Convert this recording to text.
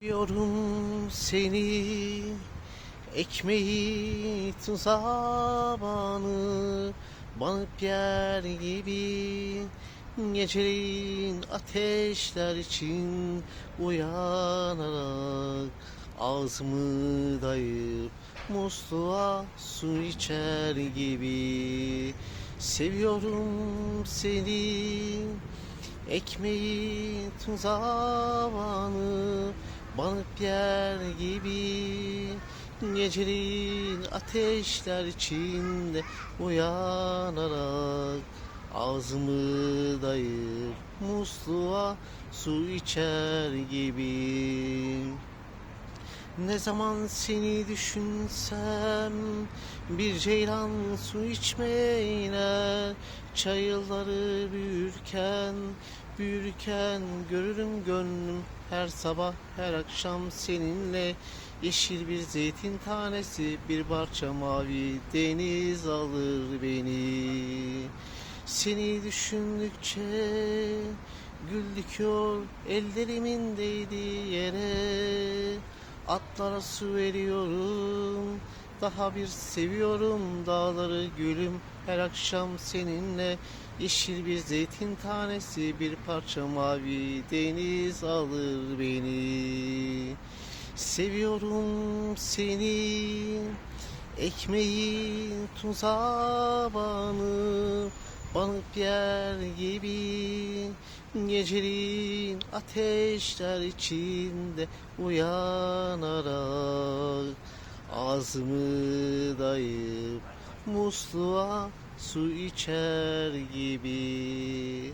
Seviyorum seni Ekmeği tuzağı Banıp yer gibi. Geceleyin ateşler için Uyanarak Ağzımı dayıp Musluğa su içer gibi. Seviyorum seni Ekmeği tuzağı Banıp yer gibi. Geceleyin ateşler içinde Uyanarak Ağzımı dayıp Musluğa su içer gibi ne zaman seni düşünsem bir ceylan su içmeyle çayırları büyürken büyürken görürüm gönlüm her sabah her akşam seninle. Yeşil bir zeytin tanesi bir parça mavi deniz alır beni. Seni düşündükçe gül dikiyor ellerimin değdiği yere Atlara su veriyorum Daha bir seviyorum dağları gülüm. Her akşam seninle Yeşil bir zeytin tanesi Bir parça mavi deniz alır beni. Seviyorum seni Ekmeği tuzağı banıp Banıp yer gibi Geceleyin ateşler içinde Uyanarak Ağzımı dayıp Musluğa su içer gibi